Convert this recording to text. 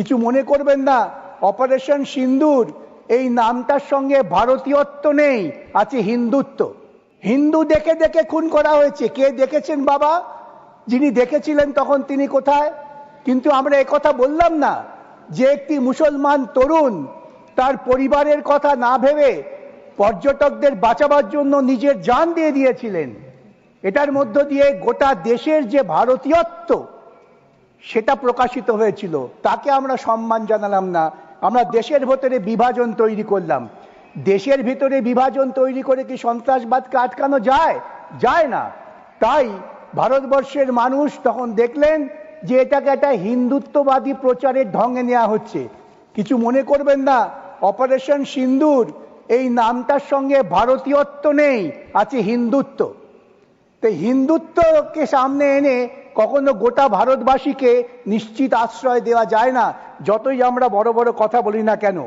কিছু মনে করবেন না। অপারেশন সিন্দুর, এই নামটার সঙ্গে ভারতীয়ত্ব নেই, আছে হিন্দুত্ব। হিন্দু দেখে দেখে খুন করা হয়েছে। কে দেখেছেন বাবা? যিনি দেখেছিলেন তখন তিনি কোথায়? কিন্তু আমরা একথা বললাম না। যে একটি মুসলমান তরুণ, তার পরিবারের কথা না ভেবে পর্যটকদের বাঁচাবার জন্য নিজের জান দিয়ে দিয়েছিলেন। এটার মধ্য দিয়ে গোটা দেশের যে ভারতীয়ত্ব সেটা প্রকাশিত হয়েছিল। তাকে আমরা সম্মান জানালাম না। আমরা দেশের ভেতরে বিভাজন তৈরি করলাম। দেশের ভিতরে বিভাজন তৈরি করে কি সন্ত্রাসবাদকে আটকানো যায়? যায় না। তাই ভারতবর্ষের মানুষ তখন দেখলেন যে এটাকে একটা হিন্দুত্ববাদী প্রচারের ঢঙ্গে নেওয়া হচ্ছে। কিছু মনে করবেন না, অপারেশন সিন্দুর, এই নামটার সঙ্গে ভারতীয়ত্ব নেই, আছে হিন্দুত্ব। তো হিন্দুত্বকে সামনে এনে কখনো গোটা ভারতবাসীকে নিশ্চিত আশ্রয় দেওয়া যায় না, যতই আমরা বড় বড় কথা বলি না কেন।